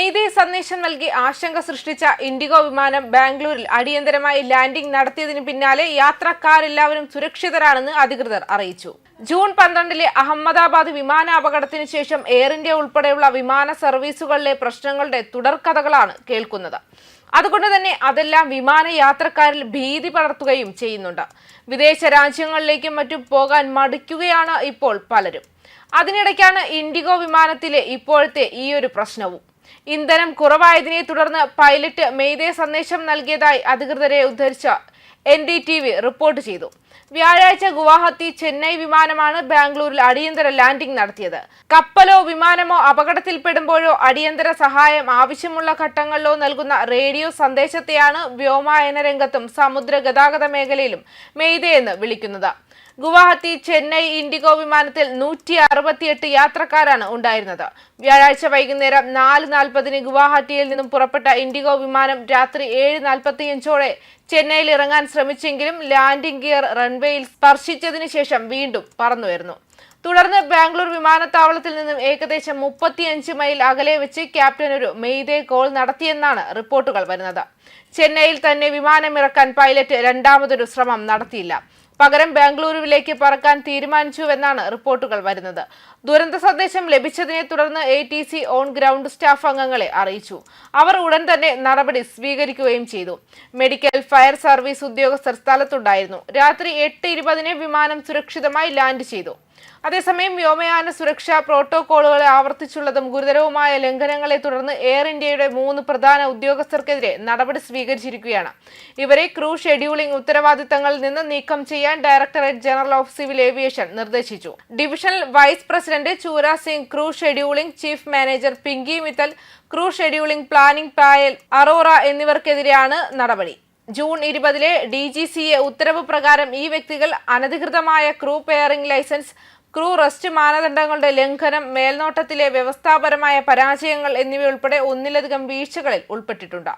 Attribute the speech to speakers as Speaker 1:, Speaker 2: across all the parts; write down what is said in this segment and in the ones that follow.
Speaker 1: മെയ്തേ സന്ദേശം നൽകി ആശങ്ക സൃഷ്ടിച്ച ഇൻഡിഗോ വിമാനം ബാംഗ്ലൂരിൽ അടിയന്തരമായി ലാൻഡിംഗ് നടത്തിയതിന് പിന്നാലെ യാത്രക്കാരെല്ലാവരും സുരക്ഷിതരാണെന്ന് അധികൃതർ അറിയിച്ചു. ജൂൺ പന്ത്രണ്ടിലെ അഹമ്മദാബാദ് വിമാന അപകടത്തിന് ശേഷം എയർ ഇന്ത്യ ഉൾപ്പെടെയുള്ള വിമാന സർവീസുകളിലെ പ്രശ്നങ്ങളുടെ തുടർക്കഥകളാണ് കേൾക്കുന്നത്. അതുകൊണ്ട് തന്നെ അതെല്ലാം വിമാന യാത്രക്കാരിൽ ഭീതി പടർത്തുകയും ചെയ്യുന്നുണ്ട്. വിദേശ രാജ്യങ്ങളിലേക്കും മറ്റും പോകാൻ മടിക്കുകയാണ് ഇപ്പോൾ പലരും. അതിനിടയ്ക്കാണ് ഇൻഡിഗോ വിമാനത്തിലെ ഇപ്പോഴത്തെ ഈയൊരു പ്രശ്നവും. ഇന്ധനം കുറവായതിനെ തുടർന്ന് പൈലറ്റ് മെയ്തേ സന്ദേശം നൽകിയതായി അധികൃതരെ ഉദ്ധരിച്ച N D T V report ചെയ്തു. വ്യാഴാഴ്ച ഗുവാഹത്തി ചെന്നൈ വിമാനമാണ് ബാംഗ്ലൂരിൽ അടിയന്തര ലാൻഡിംഗ് നടത്തിയത്. കപ്പലോ വിമാനമോ അപകടത്തിൽപ്പെടുമ്പോഴോ അടിയന്തര സഹായം ആവശ്യമുള്ള ഘട്ടങ്ങളിലോ നൽകുന്ന റേഡിയോ സന്ദേശത്തെയാണ് വ്യോമയാന രംഗത്തും സമുദ്ര ഗതാഗത മേഖലയിലും മെയ്തേ എന്ന് വിളിക്കുന്നത്. ഗുവാഹത്തി ചെന്നൈ ഇൻഡിഗോ വിമാനത്തിൽ നൂറ്റി അറുപത്തിയെട്ട് യാത്രക്കാരാണ് ഉണ്ടായിരുന്നത്. വ്യാഴാഴ്ച വൈകുന്നേരം നാല് നാൽപ്പതിന് ഗുവാഹത്തിയിൽ നിന്നും പുറപ്പെട്ട ഇൻഡിഗോ വിമാനം രാത്രി ഏഴ് നാൽപ്പത്തിയഞ്ചോടെ ചെന്നൈയിൽ ഇറങ്ങാൻ ശ്രമിച്ചെങ്കിലും ലാൻഡിംഗ് ഗിയർ റൺവേയിൽ സ്പർശിച്ചതിന് ശേഷം വീണ്ടും പറന്നുയർന്നു. തുടർന്ന് ബാംഗ്ലൂർ വിമാനത്താവളത്തിൽ നിന്നും ഏകദേശം മുപ്പത്തിയഞ്ച് മൈൽ അകലെ വെച്ച് ക്യാപ്റ്റൻ ഒരു മെയ്തേ കോൾ നടത്തിയെന്നാണ് റിപ്പോർട്ടുകൾ വരുന്നത്. ചെന്നൈയിൽ തന്നെ വിമാനം ഇറക്കാൻ പൈലറ്റ് രണ്ടാമതൊരു ശ്രമം നടത്തിയില്ല. പകരം ബാംഗ്ലൂരുവിലേക്ക് പറക്കാൻ തീരുമാനിച്ചുവെന്നാണ് റിപ്പോർട്ടുകൾ വരുന്നത്. ദുരന്ത സന്ദേശം ലഭിച്ചതിനെ തുടർന്ന് A T C on ground staff അംഗങ്ങളെ അറിയിച്ചു. അവർ ഉടൻ തന്നെ നടപടി സ്വീകരിക്കുകയും ചെയ്തു. മെഡിക്കൽ ഫയർ സർവീസ് ഉദ്യോഗസ്ഥർ സ്ഥലത്തുണ്ടായിരുന്നു. രാത്രി എട്ട് ഇരുപതിന് വിമാനം സുരക്ഷിതമായി ലാൻഡ് ചെയ്തു. അതേസമയം വ്യോമയാന സുരക്ഷാ പ്രോട്ടോകോളുകളെ ആവർത്തിച്ചുള്ളതും ഗുരുതരവുമായ ലംഘനങ്ങളെ തുടർന്ന് എയർ ഇന്ത്യയുടെ മൂന്ന് പ്രധാന ഉദ്യോഗസ്ഥർക്കെതിരെ നടപടി സ്വീകരിച്ചിരിക്കുകയാണ്. ഇവരെ ക്രൂ ഷെഡ്യൂളിംഗ് ഉത്തരവാദിത്തങ്ങളിൽ നിന്ന് നീക്കം ചെയ്യാൻ directorate general of civil aviation നിർദ്ദേശിച്ചു. Divisional vice president Chura Singh crew scheduling chief manager Pinki Mittal crew scheduling planning Payal Arora എന്നിവർക്കെതിരെയാണ് നടപടി. ജൂൺ ഇരുപതിലെ ഡി ജി സി എ ഉത്തരവ് പ്രകാരം ഈ വ്യക്തികൾ അനധികൃതമായ crew pairing licence crew rest മാനദണ്ഡങ്ങളുടെ ലംഘനം മേൽനോട്ടത്തിലെ വ്യവസ്ഥാപരമായ പരാജയങ്ങൾ എന്നിവയുൾപ്പെടെ ഒന്നിലധികം വീഴ്ചകളിൽ ഉൾപ്പെട്ടിട്ടുണ്ട്.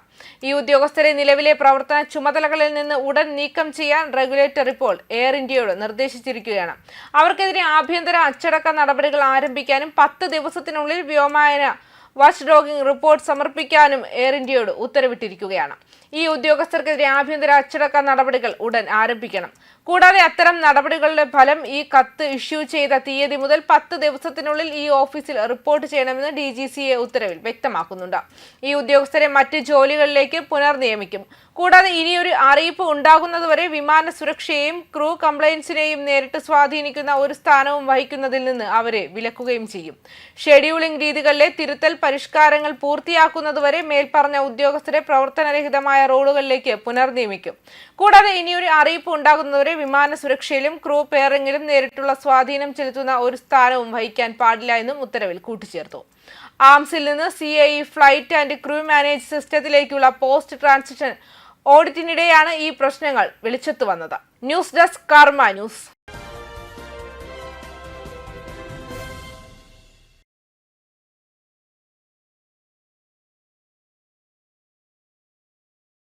Speaker 1: ഈ ഉദ്യോഗസ്ഥരെ നിലവിലെ പ്രവർത്തന ചുമതലകളിൽ നിന്ന് ഉടൻ നീക്കം ചെയ്യാൻ റെഗുലേറ്റർ ഇപ്പോൾ എയർ ഇന്ത്യയോട് നിർദ്ദേശിച്ചിരിക്കുകയാണ്. അവർക്കെതിരെ ആഭ്യന്തര അച്ചടക്ക നടപടികൾ ആരംഭിക്കാനും പത്ത് ദിവസത്തിനുള്ളിൽ വ്യോമയാന വാച്ച് ഡോഗിംഗ് റിപ്പോർട്ട് സമർപ്പിക്കാനും എയർ ഇന്ത്യയോട് ഉത്തരവിട്ടിരിക്കുകയാണ്. ഈ ഉദ്യോഗസ്ഥർക്കെതിരെ ആഭ്യന്തര അച്ചടക്ക നടപടികൾ ഉടൻ ആരംഭിക്കണം. കൂടാതെ അത്തരം നടപടികളുടെ ഫലം ഈ കത്ത് ഇഷ്യൂ ചെയ്ത തീയതി മുതൽ പത്ത് ദിവസത്തിനുള്ളിൽ ഈ ഓഫീസിൽ റിപ്പോർട്ട് ചെയ്യണമെന്ന് ഡി ജി സി എ ഉത്തരവിൽ വ്യക്തമാക്കുന്നുണ്ട്. ഈ ഉദ്യോഗസ്ഥരെ മറ്റ് ജോലികളിലേക്ക് പുനർനിയമിക്കും. കൂടാതെ ഇനിയൊരു അറിയിപ്പ് ഉണ്ടാകുന്നതുവരെ വിമാന സുരക്ഷയെയും ക്രൂ കംപ്ലയൻസിനെയും നേരിട്ട് സ്വാധീനിക്കുന്ന ഒരു സ്ഥാനവും വഹിക്കുന്നതിൽ നിന്ന് അവരെ വിലക്കുകയും ചെയ്യും. ഷെഡ്യൂളിംഗ് രീതികളിലെ തിരുത്തൽ പരിഷ്കാരങ്ങൾ പൂർത്തിയാക്കുന്നതുവരെ മേൽപ്പറഞ്ഞ ഉദ്യോഗസ്ഥരെ പ്രവർത്തനരഹിതമായ റോളുകളിലേക്ക് പുനർനിയമിക്കും. കൂടാതെ ഇനിയൊരു അറിയിപ്പ് ഉണ്ടാകുന്നതുവരെ വിമാന സുരക്ഷയിലും ക്രൂ പെയറിംഗിലും നേരിട്ടുള്ള സ്വാധീനം ചെലുത്തുന്ന ഒരു സ്ഥാനവും വഹിക്കാൻ പാടില്ല എന്നും ഉത്തരവിൽ കൂട്ടിച്ചേർത്തു. ആംസിൽ നിന്ന് C I flight and crew manage സിസ്റ്റത്തിലേക്കുള്ള post transition ഓഡിറ്റിനിടെയാണ് ഈ പ്രശ്നങ്ങൾ വെളിച്ചത്ത് വന്നത്. News desk Karma news.